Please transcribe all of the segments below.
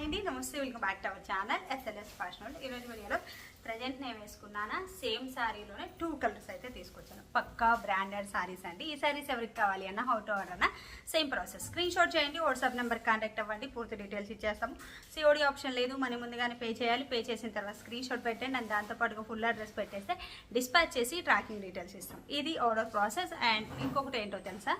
Hi అండి నమస్తే welcome back to our channel SLS fashion ఈరోజు వీడియోలో ప్రజెంట్ నేను వేసుకున్నాను? సేమ్ శారీలోనే టూ కలర్స్ అయితే తీసుకొచ్చాను. పక్కా బ్రాండెడ్ శారీస్ అండి. ఈ శారీస్ ఎవరికి కావాలి అన్న హౌ టు ఆర్డర్ అన్న సేమ్ ప్రాసెస్ స్క్రీన్ షాట్ చేయండి వాట్సాప్ నెంబర్ కాంటాక్ట్ అవ్వండి పూర్తి డీటెయిల్స్ ఇచ్చేస్తాము. సిఓడి ఆప్షన్ లేదు మనీ ముందుగానే పే చేయాలి. పే చేసిన తర్వాత స్క్రీన్ షాట్ పెట్టండి అండ్ దాంతోపాటుగా ఫుల్ అడ్రస్ పెట్టేస్తే డిస్పాచ్ చేసి ట్రాకింగ్ డీటెయిల్స్ ఇస్తాం. ఇది ఆర్డర్ ప్రాసెస్ అండ్ ఇంకొకటి ఏంటో తెలుసా?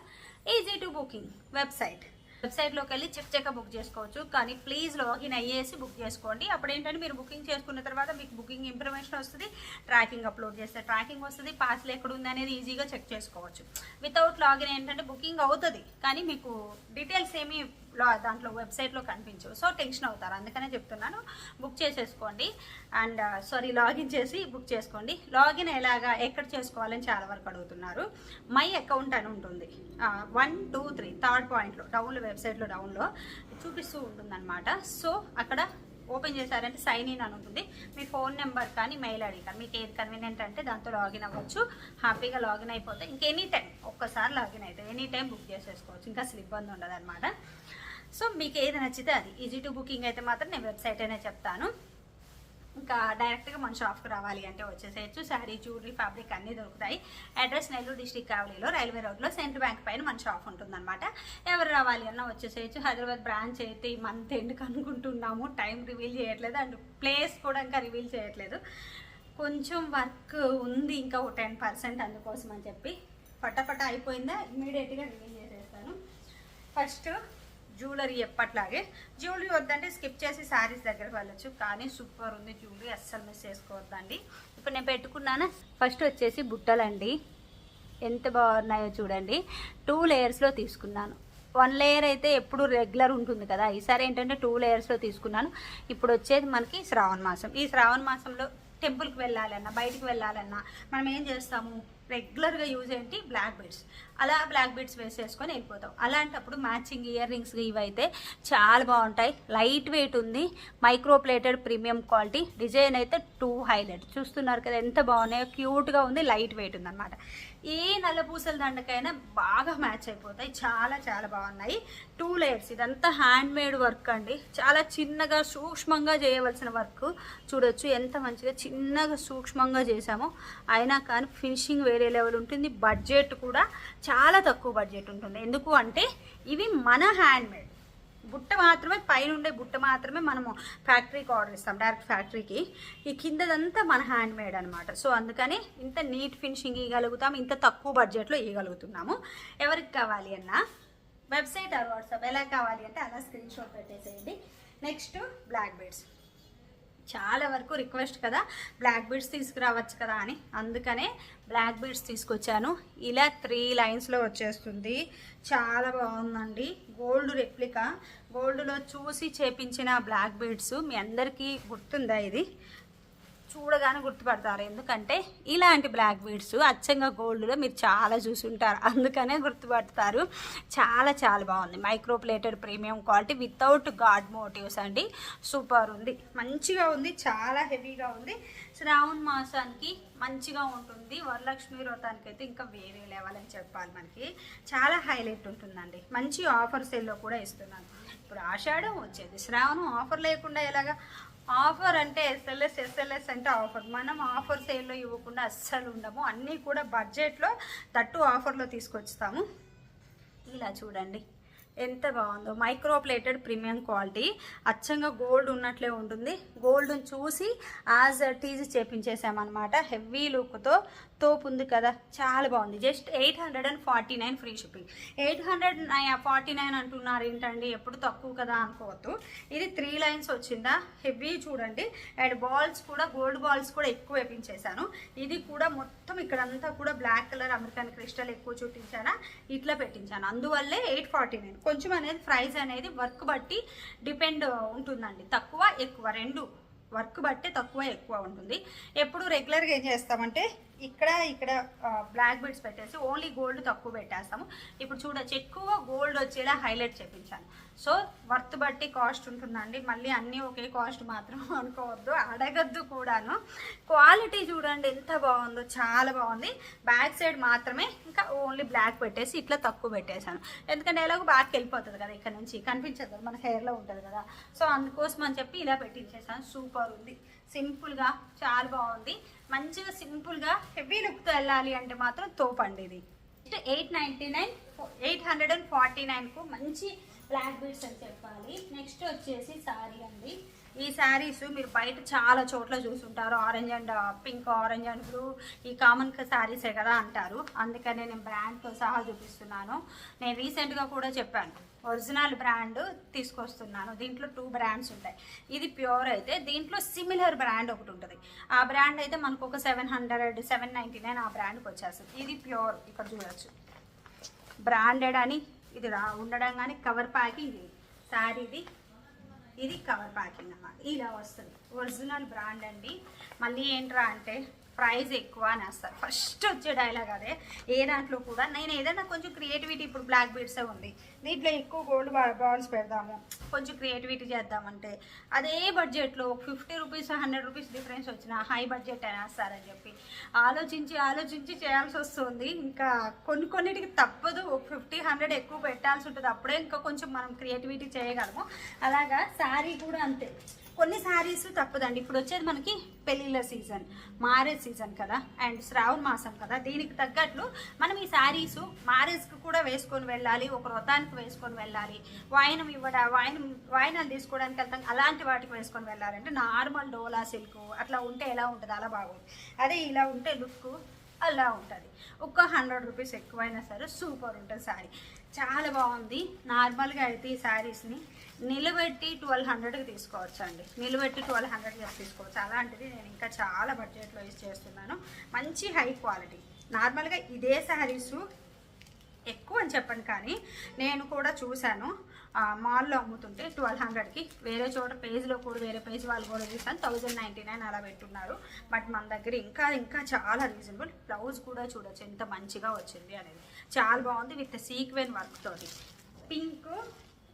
ఈజీ టు బుకింగ్ వెబ్సైట్ వెబ్సైట్లోకి వెళ్ళి చెక్ చెక్క బుక్ చేసుకోవచ్చు. కానీ ప్లీజ్ లాగిన్ అయ్యేసి బుక్ చేసుకోండి. అప్పుడు ఏంటంటే మీరు బుకింగ్ చేసుకున్న తర్వాత మీకు బుకింగ్ ఇన్ఫర్మేషన్ వస్తుంది ట్రాకింగ్ అప్లోడ్ చేస్తే ట్రాకింగ్ వస్తుంది పార్సల్ ఎక్కడ ఉంది అనేది ఈజీగా చెక్ చేసుకోవచ్చు. వితౌట్ లాగిన్ ఏంటంటే బుకింగ్ అవుతుంది కానీ మీకు డీటెయిల్స్ ఏమీ దాంట్లో వెబ్సైట్లో కనిపించవు. సో టెన్షన్ అవుతారు. అందుకనే చెప్తున్నాను. బుక్ చేసేసుకోండి. అండ్ సారీ లాగిన్ చేసి బుక్ చేసుకోండి. లాగిన్ ఎలాగా ఎక్కడ చేసుకోవాలని చాలా వరకు అడుగుతున్నారు. మై అకౌంట్ అని ఉంటుంది. వన్ టూ త్రీ థర్డ్ పాయింట్లో డౌన్లో వెబ్సైట్లో డౌన్లో చూపిస్తూ ఉంటుందన్నమాట. సో అక్కడ ఓపెన్ చేశారంటే సైన్ ఇన్ అని ఉంటుంది. మీ ఫోన్ నెంబర్ కానీ మెయిల్ ఐడి కానీ మీకు ఏది కన్వీనియంట్ అంటే దాంతో లాగిన్ అవ్వచ్చు. హ్యాపీగా లాగిన్ అయిపోతే ఇంకెనీ టైం ఒక్కసారి లాగిన్ అయితే ఎనీ టైం బుక్ చేసేసుకోవచ్చు. ఇంకా అసలు ఇబ్బంది ఉండదు అనమాట సో మీకు ఏది నచ్చితే అది. ఈజీ టు బుకింగ్ అయితే మాత్రం నేను వెబ్సైట్ అనే చెప్తాను. ఇంకా డైరెక్ట్గా మన షాప్కి రావాలి అంటే వచ్చేసేయచ్చు. శారీ జ్యువెలరీ ఫ్యాబ్రిక్ అన్నీ దొరుకుతాయి. అడ్రస్ నెల్లూరు డిస్టిక్ కావలిలో రైల్వే రోడ్లో సెంట్రల్ బ్యాంక్ పైన మన షాప్ ఉంటుందన్నమాట. ఎవరు రావాలి అన్నా వచ్చేసేయచ్చు. హైదరాబాద్ బ్రాంచ్ అయితే ఈ మంత్ ఎందుకు అనుకుంటున్నాము. టైం రివీల్ చేయట్లేదు. అండ్ ప్లేస్ కూడా ఇంకా రివీల్ చేయట్లేదు. కొంచెం వర్క్ ఉంది ఇంకా ఒక టెన్ పర్సెంట్ అందుకోసం అని చెప్పి. పట్టపట్ట అయిపోయిందా? ఇమీడియట్గా రివీల్ చేసేస్తాను. ఫస్ట్ జ్యువెలరీ ఎప్పట్లాగే. జ్యువెలరీ వద్దంటే స్కిప్ చేసి శారీస్ దగ్గరకు వెళ్ళొచ్చు. కానీ సూపర్ ఉంది జ్యువెలరీ అస్సలు మిస్ చేసుకోవద్దండి. ఇప్పుడు నేను పెట్టుకున్నాను. ఫస్ట్ వచ్చేసి బుట్టలండి. ఎంత బాగున్నాయో చూడండి. టూ లేయర్స్లో తీసుకున్నాను. వన్ లేయర్ అయితే ఎప్పుడు రెగ్యులర్ ఉంటుంది కదా. ఈసారి ఏంటంటే టూ లేయర్స్లో తీసుకున్నాను. ఇప్పుడు వచ్చేది మనకి శ్రావణ మాసం. ఈ శ్రావణ మాసంలో టెంపుల్కి వెళ్ళాలన్నా బయటికి వెళ్ళాలన్నా మనం ఏం చేస్తాము? రెగ్యులర్గా యూజ్ ఏంటి? బ్లాక్ బీడ్స్ అలా బ్లాక్ బీడ్స్ వేసేసుకొని వెళ్ళిపోతాం అలాంటప్పుడు మ్యాచింగ్ ఇయర్ రింగ్స్ ఇవైతే చాలా బాగుంటాయి. లైట్ వెయిట్ ఉంది. Micro plated premium quality. Design అయితే టూ హైలైట్. చూస్తున్నారు కదా ఎంత బాగున్నాయో. క్యూట్గా ఉంది. లైట్ వెయిట్ ఉందన్నమాట. ఏ నల్లపూసల దండకైనా బాగా మ్యాచ్ అయిపోతాయి. చాలా చాలా బాగున్నాయి. టూ లేయర్స్ ఇదంతా హ్యాండ్ మేడ్ వర్క్ అండి. చాలా చిన్నగా సూక్ష్మంగా చేయవలసిన వర్క్ చూడొచ్చు ఎంత మంచిగా చిన్నగా సూక్ష్మంగా చేసామో అయినా కానీ ఫినిషింగ్ వేరే లెవెల్ ఉంటుంది. బడ్జెట్ కూడా చాలా తక్కువ బడ్జెట్ ఉంటుంది. ఎందుకు అంటే ఇవి మన హ్యాండ్ మేడ్ బుట్ట మాత్రమే పైన ఉండే బుట్ట మాత్రమే మనము ఫ్యాక్టరీకి ఆర్డర్ ఇస్తాం. డైరెక్ట్ ఫ్యాక్టరీకి. ఈ కిందదంతా మన హ్యాండ్ మేడ్ అనమాట సో అందుకని ఇంత నీట్ ఫినిషింగ్ ఇవ్వగలుగుతాం ఇంత తక్కువ బడ్జెట్లో ఇవ్వగలుగుతున్నాము ఎవరికి కావాలి అన్న? వెబ్సైట్ ఆర్ వాట్సాప్ ఎలా కావాలి అంటే అలా స్క్రీన్ షాట్ పెట్టేసేయండి. Next black beads. చాలా వరకు రిక్వెస్ట్ కదా బ్లాక్ బీడ్స్ తీసుకురావచ్చు కదా అని. అందుకనే బ్లాక్ బీడ్స్ తీసుకొచ్చాను. ఇలా త్రీ లైన్స్లో వచ్చేస్తుంది. చాలా బాగుందండి. Gold replica. గోల్డ్లో చూసి చేపించిన బ్లాక్ బీడ్స్ మీ అందరికీ గుర్తుందా ఇది? చూడగానే గుర్తుపడతారు. ఎందుకంటే ఇలాంటి బ్లాక్ బీడ్స్ అచ్చంగా గోల్డ్లో మీరు చాలా చూసుంటారు. అందుకనే గుర్తుపడతారు. చాలా చాలా బాగుంది. Micro plated premium quality without god motifs అండి. సూపర్ ఉంది. మంచిగా ఉంది. చాలా హెవీగా ఉంది. శ్రావణ మాసానికి మంచిగా ఉంటుంది. వరలక్ష్మి వ్రతానికి అయితే ఇంకా వేరే లెవెల్ అని చెప్పాలి మనకి. చాలా హైలైట్ ఉంటుందండి. మంచి ఆఫర్ సేల్లో కూడా ఇస్తున్నాను. ఇప్పుడు ఆషాఢం వచ్చేది. శ్రావణం ఆఫర్ లేకుండా ఎలాగా ఆఫర్ అంటే ఎస్ఎల్ఎస్ ఎస్ఎల్ఎస్ అంటే ఆఫర్. మనం ఆఫర్ సేల్లో ఇవ్వకుండా అస్సలు ఉండము. అన్నీ కూడా బడ్జెట్లో తట్టు ఆఫర్లో తీసుకొస్తాము ఇలా చూడండి. ఎంత బాగుందో. మైక్రో ప్లేటెడ్ ప్రీమియం క్వాలిటీ అచ్చంగా గోల్డ్ ఉన్నట్లే ఉంటుంది. గోల్డ్ని చూసి యాజ్ టీజ్ చేపించేసామన్నమాట హెవీ లుక్తో తోపు ఉంది కదా. చాలా బాగుంది. Just eight hundred and forty nine free shipping eight hundred forty nine అంటున్నారు ఏంటండి? ఎప్పుడు తక్కువ కదా అనుకోవద్దు. ఇది త్రీ లైన్స్ వచ్చిందా? హెవీ చూడండి. అండ్ బాల్స్ కూడా గోల్డ్ బాల్స్ కూడా ఎక్కువ వేపించేశాను. ఇది కూడా మొత్తం ఇక్కడంతా కూడా బ్లాక్ కలర్ అమెరికన్ క్రిస్టల్ ఎక్కువ చూపించానా? ఇట్లా పెట్టించాను. అందువల్లే ఎయిట్ ఫార్టీ నైన్ కొంచెం అనేది ప్రైస్ అనేది వర్క్ బట్టి డిపెండ్ ఉంటుందండి. తక్కువ ఎక్కువ. రెండు వర్క్ బట్టే తక్కువ ఎక్కువ ఉంటుంది. ఎప్పుడు రెగ్యులర్గా ఏం చేస్తామంటే ఇక్కడ ఇక్కడ బ్లాక్ బీడ్స్ పెట్టేసి ఓన్లీ గోల్డ్ తక్కువ పెట్టేస్తాము. ఇప్పుడు చూడొచ్చు ఎక్కువ గోల్డ్ వచ్చేలా హైలైట్ చేపించాను సో వర్త్ బట్టి కాస్ట్ ఉంటుందండి. మళ్ళీ అన్నీ ఒకే కాస్ట్ మాత్రం అనుకోవద్దు అడగద్దు కూడాను. క్వాలిటీ చూడండి ఎంత బాగుందో చాలా బాగుంది. బ్యాక్ సైడ్ మాత్రమే ఇంకా ఓన్లీ బ్లాక్ పెట్టేసి ఇట్లా తక్కువ పెట్టేశాను. ఎందుకంటే ఎలాగో బ్యాక్ వెళ్ళిపోతుంది కదా ఇక్కడ నుంచి. కనిపించదు కదా, మన హెయిర్లో ఉంటుంది కదా. సో అందుకోసం అని చెప్పి ఇలా పెట్టించేసాను సూపర్ ఉంది. సింపుల్గా చాలా బాగుంది. మంచిగా సింపుల్గా హెవీ లుక్తో వెళ్ళాలి అంటే మాత్రం తోపండి ఇది. Eight ninety nine eight hundred and forty నైన్కు మంచి బ్లాక్ బీడ్స్ అని చెప్పాలి. నెక్స్ట్ వచ్చేసి శారీ అండి. ఈ శారీస్ మీరు బయట చాలా చోట్ల చూసుంటారు. Orange and pink orange and blue ఈ కామన్ శారీసే కదా అంటారు. అందుకనే నేను బ్రాండ్తో సహా చూపిస్తున్నాను. నేను రీసెంట్గా కూడా చెప్పాను. ఒరిజినల్ బ్రాండ్ తీసుకొస్తున్నాను. దీంట్లో టూ బ్రాండ్స్ ఉంటాయి. ఇది ప్యూర్ అయితే దీంట్లో సిమిలర్ బ్రాండ్ ఒకటి ఉంటుంది. ఆ బ్రాండ్ అయితే మనకు ఒక seven hundred seven ninety nine ఆ బ్రాండ్కి వచ్చేస్తుంది. ఇది ప్యూర్ ఇక్కడ చూడొచ్చు. బ్రాండెడ్ అని ఇది రా ఉండడం కానీ కవర్ ప్యాకింగ్ ఇది. శారీది ఇది కవర్ ప్యాకింగ్ అన్నమాట. ఇలా వస్తుంది. ఒరిజినల్ బ్రాండ్ అండి. మళ్ళీ ఏంట్రా అంటే ప్రైజ్ ఎక్కువ అని వస్తారు. ఫస్ట్ వచ్చే డైలాగ్ అదే. ఏ దాంట్లో కూడా నేను ఏదైనా కొంచెం క్రియేటివిటీ ఇప్పుడు బ్లాక్ బీడ్సే ఉంది. దీంట్లో ఎక్కువ గోల్డ్ బాల్స్ పెడదాము. కొంచెం క్రియేటివిటీ చేద్దామంటే. అదే బడ్జెట్లో fifty rupees hundred rupees difference వచ్చిన హై బడ్జెట్ అయినా వస్తారని చెప్పి. ఆలోచించి ఆలోచించి చేయాల్సి వస్తుంది. ఇంకా కొన్ని కొన్నిటికి తప్పదు. ఫిఫ్టీ హండ్రెడ్ ఎక్కువ పెట్టాల్సి ఉంటుంది. అప్పుడే ఇంకా కొంచెం మనం క్రియేటివిటీ చేయగలము. అలాగా శారీ కూడా అంతే. కొన్ని శారీస్ తప్పదండి. ఇప్పుడు వచ్చేది మనకి పెళ్ళిళ్ళ సీజన్ మ్యారేజ్ సీజన్ కదా అండ్ శ్రావణ మాసం కదా. దీనికి తగ్గట్లు మనం ఈ శారీస్ మ్యారేజ్కి కూడా వేసుకొని వెళ్ళాలి ఒక వ్రతానికి వేసుకొని వెళ్ళాలి వాయినం ఇవ్వడా వాయనం వాయినాలు తీసుకోవడానికి వెళ్తాం అలాంటి వాటికి వేసుకొని వెళ్ళాలంటే నార్మల్ డోలా సిల్క్ అట్లా ఉంటే ఎలా ఉంటుంది? అలా బాగుంది. అదే ఇలా ఉంటే లుక్ అలా ఉంటుంది. ఒక హండ్రెడ్ రూపీస్ ఎక్కువైనా సరే సూపర్ ఉంటుంది శారీ చాలా బాగుంది. నార్మల్గా అయితే ఈ శారీస్ని నిలబెట్టి ట్వెల్వ్ హండ్రెడ్కి తీసుకోవచ్చు అండి నిలబెట్టి ట్వెల్వ్ హండ్రెడ్కి తీసుకోవచ్చు. అలాంటిది నేను ఇంకా చాలా బడ్జెట్లో యూజ్ చేస్తున్నాను. మంచి హై క్వాలిటీ నార్మల్గా ఇదే శారీసు ఎక్కువ అని చెప్పను కానీ నేను కూడా చూశాను. మాల్లో అమ్ముతుంటే ట్వెల్వ్ హండ్రెడ్కి. వేరే చోట పేజ్లో కూడా వేరే పేజ్ వాళ్ళు కూడా తీసుకొని థౌజండ్ నైంటీ నైన్ అలా పెట్టున్నారు. బట్ మన దగ్గర ఇంకా ఇంకా చాలా రీజనబుల్. బ్లౌజ్ కూడా చూడొచ్చు ఎంత మంచిగా వచ్చింది అనేది. చాలా బాగుంది with sequin work pink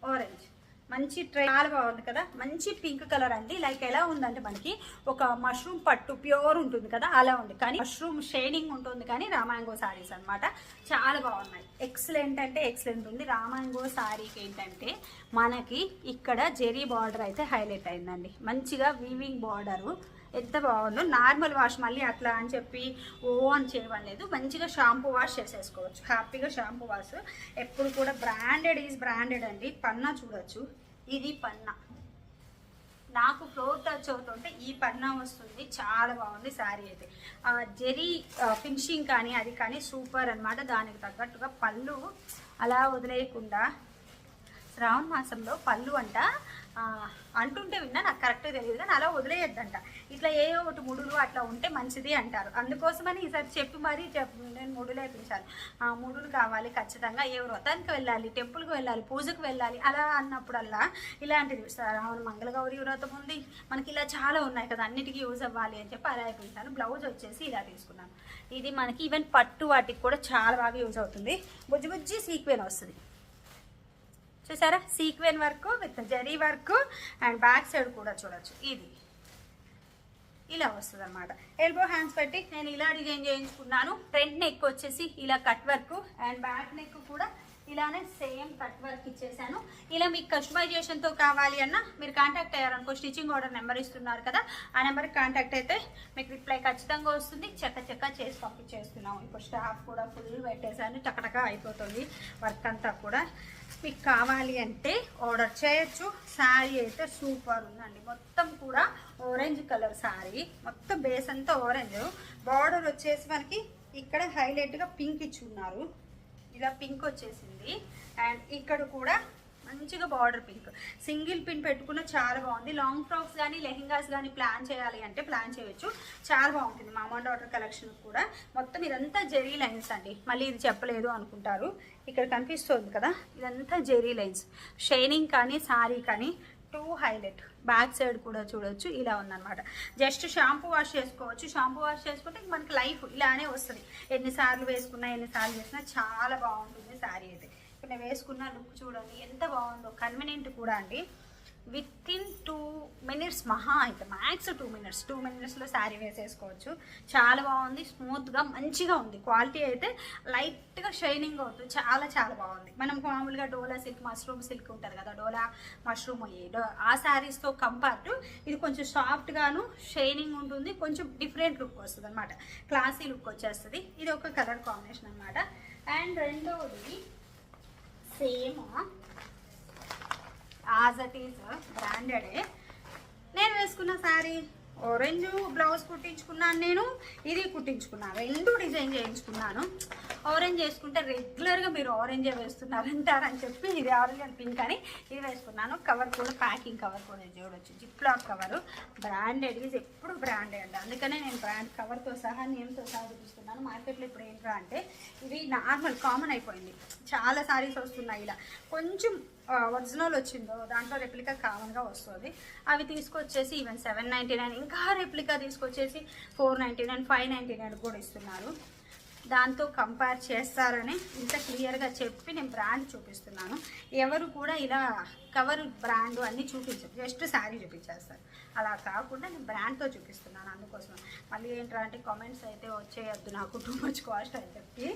orange. మంచి ట్రై చాలా బాగుంది కదా మంచి పింక్ కలర్ అండి. లైక్ ఎలా ఉందంటే మనకి ఒక మష్రూమ్ పట్టు ప్యూర్ ఉంటుంది కదా అలా ఉంది. కానీ మష్రూమ్ షేడింగ్ ఉంటుంది కానీ రామాంగో సారీస్ అన్నమాట. చాలా బాగున్నాయి. ఎక్సలెంట్ అంటే ఎక్సలెంట్ ఉంది. రామాంగో సారీకి ఏంటంటే మనకి ఇక్కడ జెరీ బార్డర్ అయితే హైలైట్ అయిందండి. మంచిగా వీవింగ్ బార్డరు ఎంత బాగుందో. నార్మల్ వాష్ మళ్ళీ అట్లా అని చెప్పి ఓ అని చేయలేదు మంచిగా షాంపూ వాష్ చేసేసుకోవచ్చు. హ్యాపీగా షాంపూ వాష్. ఎప్పుడు కూడా బ్రాండెడ్ ఈజ్ బ్రాండెడ్ అండి. పన్నా చూడొచ్చు. ఇది పన్నా. నాకు ఫ్లోర్ టచ్ అవుతుంటే ఈ పన్నా వస్తుంది. చాలా బాగుంది శారీ అయితే. ఆ జెరీ ఫినిషింగ్ కానీ అది కానీ సూపర్ అన్నమాట. దానికి తగ్గట్టుగా పళ్ళు అలా వదిలేయకుండా శ్రావణ మాసంలో పళ్ళు అంట అంటుంటే విన్నా నాకు కరెక్ట్గా తెలియదు కానీ అలా వదిలేయద్దంట. ఇట్లా ఏ ఒకటి ముడులు అట్లా ఉంటే మంచిది అంటారు. అందుకోసమని ఈసారి చెప్పి మరీ చెప్ నేను ముడులు వేయించాను ఆ ముడులు కావాలి ఖచ్చితంగా ఏ వ్రతానికి వెళ్ళాలి టెంపుల్కి వెళ్ళాలి పూజకు వెళ్ళాలి అలా అన్నప్పుడల్లా ఇలాంటిది. శ్రావణ మంగళగౌరి వ్రతం ఉంది. మనకి ఇలా చాలా ఉన్నాయి కదా అన్నిటికీ యూజ్ అవ్వాలి అని చెప్పి అలా వేయించాను బ్లౌజ్ వచ్చేసి ఇలా తీసుకున్నాను. ఇది మనకి ఈవెన్ పట్టు వాటికి కూడా చాలా బాగా యూజ్ అవుతుంది. బుజ్జి బుజ్జి సీక్వెన్ వస్తుంది. చూసారా? Sequin work with zari work and back side కూడా చూడొచ్చు. ఇది. ఇలా వస్తుంది అనమాట ఎల్బో హ్యాండ్స్ పెట్టి నేను ఇలా డిజైన్ చేయించుకున్నాను. ఫ్రంట్ నెక్ వచ్చేసి ఇలా cut work and back neck కూడా ఇలానే సేమ్ కట్ వర్క్ ఇచ్చేసాను. ఇలా మీకు కస్టమైజేషన్తో కావాలి అన్న మీరు కాంటాక్ట్ అయ్యారనుకో స్టిచ్చింగ్ ఆర్డర్ నెంబర్ ఇస్తున్నారు కదా ఆ నెంబర్కి కాంటాక్ట్ అయితే మీకు రిప్లై ఖచ్చితంగా వస్తుంది. చెక్క చెక్క చేసి పంపించేస్తున్నాము. ఇప్పుడు స్టాఫ్ కూడా ఫుల్ పెట్టేసాను చక్కటగా అయిపోతుంది. వర్క్ అంతా కూడా. మీకు కావాలి అంటే ఆర్డర్ చేయొచ్చు. శారీ అయితే సూపర్ ఉందండి. మొత్తం కూడా ఆరెంజ్ కలర్ శారీ మొత్తం బేస్ అంతా ఆరెంజ్ బార్డర్ వచ్చేసి మనకి ఇక్కడ హైలైట్గా పింక్ ఇచ్చి ఉన్నారు. ఇలా పింక్ వచ్చేసింది. అండ్ ఇక్కడ కూడా మంచిగా బార్డర్ పింక్. సింగిల్ పిన్ పెట్టుకున్న చాలా బాగుంది. లాంగ్ ఫ్రాక్స్ కానీ లెహింగాస్ కానీ ప్లాన్ చేయాలి అంటే ప్లాన్ చేయొచ్చు. చాలా బాగుంటుంది మామా డాటర్ కలెక్షన్ కూడా. మొత్తం ఇదంతా జెరీ లైన్స్ అండి. మళ్ళీ ఇది చెప్పలేదు అనుకుంటారు. ఇక్కడ కనిపిస్తుంది కదా ఇదంతా జెరీ లైన్స్. షైనింగ్ కానీ సారీ కానీ టూ హైలైట్ బ్యాక్ సైడ్ కూడా చూడొచ్చు. ఇలా ఉందన్నమాట. జస్ట్ షాంపూ వాష్ చేసుకోవచ్చు. షాంపూ వాష్ చేసుకుంటే మనకి లైఫ్ ఇలానే వస్తుంది. ఎన్నిసార్లు వేసుకున్నా ఎన్నిసార్లు చేసినా చాలా బాగుంటుంది శారీ అయితే. నేను వేసుకున్న లుక్ చూడండి ఎంత బాగుందో. కన్వీనియంట్ కూడా అండి. విత్ ఇన్ టూ మినిట్స్ మహా అయితే మ్యాక్స్ టూ మినిట్స్ టూ మినిట్స్లో శారీ వేసేసుకోవచ్చు. చాలా బాగుంది స్మూత్గా మంచిగా ఉంది. క్వాలిటీ అయితే లైట్గా షైనింగ్ అవుతుంది. చాలా చాలా బాగుంది. మనం మామూలుగా డోలా సిల్క్ మష్రూమ్ సిల్క్ ఉంటుంది కదా డోలా మష్రూమ్ ఆ శారీస్తో కంపేర్డ్ ఇది కొంచెం సాఫ్ట్గాను షైనింగ్ ఉంటుంది. కొంచెం డిఫరెంట్ లుక్ వస్తుంది అనమాట క్లాసీ లుక్ వచ్చేస్తుంది. ఇది ఒక కలర్ కాంబినేషన్ అనమాట అండ్ రెండవది సేమ్. యాజ్ అట్ ఈస్ బ్రాండెడే నేను వేసుకున్న శారీ ఆరెంజ్ బ్లౌజ్ కుట్టించుకున్నాను నేను ఇది కుట్టించుకున్నాను రెండు డిజైన్ చేయించుకున్నాను. ఆరెంజ్ వేసుకుంటే రెగ్యులర్గా మీరు ఆరెంజే వేస్తున్నారంటారని చెప్పి ఇది ఆరెంజ్ అండ్ పింక్ అని ఇది వేసుకున్నాను. కవర్ కూడా ప్యాకింగ్ కవర్ కూడా చూడొచ్చు. జిప్ కవరు బ్రాండెడ్ ఇది ఎప్పుడు బ్రాండెడ్ అండి. అందుకనే నేను బ్రాండ్ కవర్తో సహా నేమ్తో సహా చూపిస్తున్నాను. మార్కెట్లో ఇప్పుడు ఏంట్రా అంటే ఇది నార్మల్ కామన్ అయిపోయింది. చాలా సారీస్ వస్తున్నాయి ఇలా. కొంచెం ఒరిజినల్ వచ్చిందో దాంట్లో రెప్లికా కామన్గా వస్తుంది. అవి తీసుకొచ్చేసి ఈవెన్ సెవెన్ నైంటీ నైన్ ఇంకా రెప్లికా తీసుకొచ్చేసి four ninety nine five ninety nine కూడా ఇస్తున్నారు. దాంతో కంపేర్ చేస్తారని ఇంత క్లియర్గా చెప్పి నేను బ్రాండ్ చూపిస్తున్నాను. ఎవరు కూడా ఇలా కవర్ బ్రాండ్ అన్నీ చూపించరు. జస్ట్ శారీ చూపించేస్తారు. అలా కాకుండా నేను బ్రాండ్తో చూపిస్తున్నాను అందుకోసం. మళ్ళీ ఏంటంటే అంటే కామెంట్స్ అయితే వచ్చేయద్దు నాకు. టూ మచ్ కాస్ట్ అని చెప్పి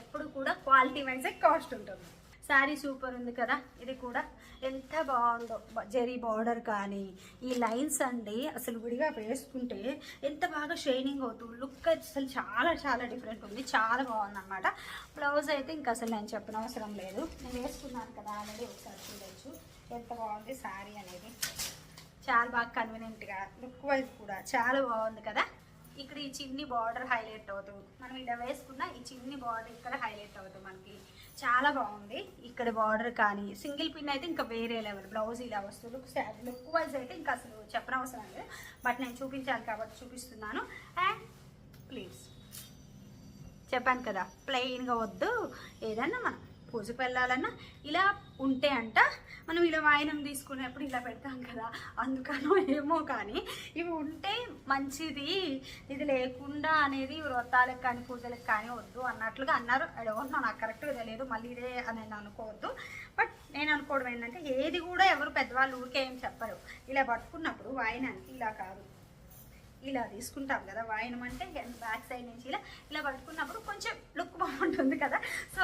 ఎప్పుడు కూడా క్వాలిటీ వైజే కాస్ట్ ఉంటుంది. శారీ సూపర్ ఉంది కదా ఇది కూడా. ఎంత బాగుందో. బ- జరీ బార్డర్ కానీ ఈ లైన్స్ అండి అసలు విడిగా వేసుకుంటే ఎంత బాగా షైనింగ్ అవుతుంది. లుక్ అసలు చాలా చాలా డిఫరెంట్ ఉంది. చాలా బాగుందన్నమాట. బ్లౌజ్ అయితే ఇంకా అసలు నేను చెప్పిన అవసరం లేదు. నేను వేసుకున్నాను కదా ఆల్రెడీ ఒకసారి చూడొచ్చు. ఎంత బాగుంది శారీ అనేది. చాలా బాగా కన్వీనియంట్గా లుక్ వైజ్ కూడా చాలా బాగుంది కదా. ఇక్కడ ఈ చిన్ని బార్డర్ హైలైట్ అవుతుంది. మనం ఇలా వేసుకున్న ఈ చిన్ని బార్డర్ ఇక్కడ హైలైట్ అవుతుంది మనకి. చాలా బాగుంది. ఇక్కడ బార్డర్ కానీ సింగిల్ పిన్ అయితే ఇంకా వేరే లెవెల్ బ్లౌజ్ ఇలా వస్తుంది. లుక్ లుక్ వైజ్ అయితే ఇంకా అసలు చెప్పనవసరం లేదు. బట్ నేను చూపించాలి కాబట్టి చూపిస్తున్నాను. అండ్ ప్లీజ్ చెప్పాను కదా ప్లెయిన్గా వద్దు. ఏదన్నా మనం పూజకు పెళ్ళాలన్నా ఇలా ఉంటే అంట మనం ఇలా వాయినం తీసుకునేప్పుడు ఇలా పెడతాం కదా అందుకనో ఏమో కానీ ఇవి ఉంటే మంచిది. ఇది లేకుండా అనేది వ్రతాలకు కానీ పూజలకు కానీ వద్దు అన్నట్లుగా అన్నారు. అడగను నాకు కరెక్ట్గా తెలియదు మళ్ళీ ఇదే అని నేను అనుకోవద్దు. బట్ నేను అనుకోవడం ఏంటంటే ఏది కూడా ఎవరు పెద్దవాళ్ళు ఊరికే ఏం చెప్పరు. ఇలా పట్టుకున్నప్పుడు వాయినానికి ఇలా కాదు. ఇలా తీసుకుంటాం కదా వాయనం అంటే బ్యాక్ సైడ్ నుంచి ఇలా ఇలా పట్టుకున్నప్పుడు కొంచెం లుక్ బాగుంటుంది కదా. సో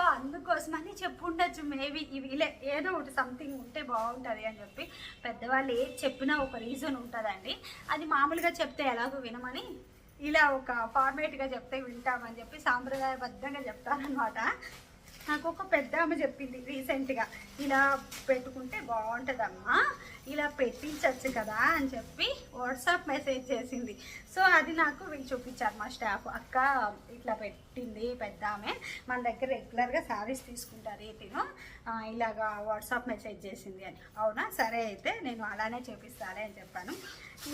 కోసమని చెప్పుండొచ్చు. మేబీ ఇవి ఇలా ఏదో ఒకటి సంథింగ్ ఉంటే బాగుంటుంది అని చెప్పి పెద్దవాళ్ళు ఏది చెప్పినా ఒక రీజన్ ఉంటుందండి. అది మామూలుగా చెప్తే ఎలాగో వినమని ఇలా ఒక ఫార్మేట్గా చెప్తే వింటామని చెప్పి సాంప్రదాయబద్ధంగా చెప్తారనమాట నాకు ఒక పెద్ద ఆమె చెప్పింది రీసెంట్గా ఇలా పెట్టుకుంటే బాగుంటుందమ్మా. ఇలా పెట్టించవచ్చు కదా అని చెప్పి వాట్సాప్ మెసేజ్ చేసింది. సో అది నాకు వీళ్ళు చూపించారు మా స్టాఫ్ అక్క ఇట్లా పెట్టింది పెద్ద ఆమె. మన దగ్గర రెగ్యులర్గా శారీస్ తీసుకుంటారు ఏటీను ఇలాగా వాట్సాప్ మెసేజ్ చేసింది అని. అవునా? సరే అయితే నేను అలానే చేపిస్తాను అని చెప్పాను.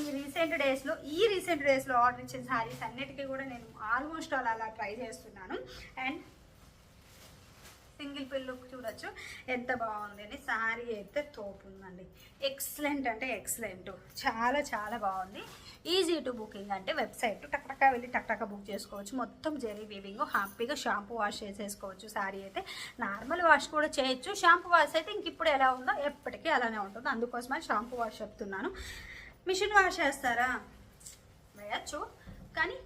ఈ రీసెంట్ డేస్లో ఈ రీసెంట్ డేస్లో ఆర్డర్ ఇచ్చిన శారీస్ అన్నిటికీ కూడా నేను ఆల్మోస్ట్ ఆల్ అలా ట్రై చేస్తున్నాను. అండ్ సింగిల్ పిల్ లుక్ చూడొచ్చు. ఎంత బాగుంది అని శారీ అయితే తోపు ఉందండి ఎక్సలెంట్ అంటే ఎక్సలెంట్ చాలా చాలా బాగుంది. ఈజీ టు బుకింగ్ అంటే వెబ్సైట్. టక్ వెళ్ళి టక్ బుక్ చేసుకోవచ్చు. మొత్తం జెరీ వీవింగ్ హ్యాపీగా షాంపూ వాష్ చేసేసుకోవచ్చు శారీ అయితే. నార్మల్ వాష్ కూడా చేయొచ్చు. షాంపూ వాష్ అయితే ఇంక ఇప్పుడు ఎలా ఉందో ఎప్పటికీ అలానే ఉంటుంది. అందుకోసమే షాంపూ వాష్ చెప్తున్నాను. మిషన్ వాష్ చేస్తారా? వేయచ్చు. కానీ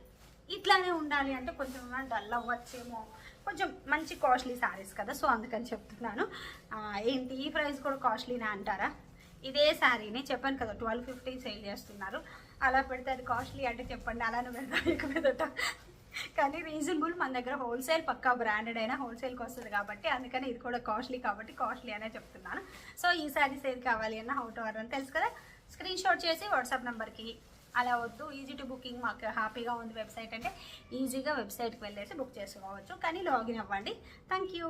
ఇట్లానే ఉండాలి అంటే కొంచెం డల్ అవ్వచ్చేమో కొంచెం మంచి కాస్ట్లీ శారీస్ కదా సో అందుకని చెప్తున్నాను. ఏంటి ఈ ప్రైస్ కూడా కాస్ట్లీనా అంటారా? ఇదే శారీని చెప్పాను కదా ట్వెల్వ్ ఫిఫ్టీ సేల్ చేస్తున్నారు. అలా పెడితే అది కాస్ట్లీ అంటే చెప్పండి అలానే పెడతా ఇక మీదట. కానీ రీజనబుల్ మన దగ్గర హోల్సేల్ పక్కా బ్రాండెడ్ అయినా హోల్సేల్కి వస్తుంది కాబట్టి అందుకని ఇది కూడా కాస్ట్లీ కాబట్టి కాస్ట్లీ అనే చెప్తున్నాను. సో ఈ శారీస్ ఏది కావాలి అన్న హౌ టు ఆర్డర్ అని తెలుసు కదా? స్క్రీన్ షాట్ చేసి వాట్సాప్ నెంబర్కి అలా వద్దు ఈజీ టు బుకింగ్ మాకు హ్యాపీగా ఉంది వెబ్సైట్ అంటే ఈజీగా వెబ్సైట్కి వెళ్ళేసి బుక్ చేసుకోవచ్చు. కానీ లాగిన్ అవ్వండి. Thank you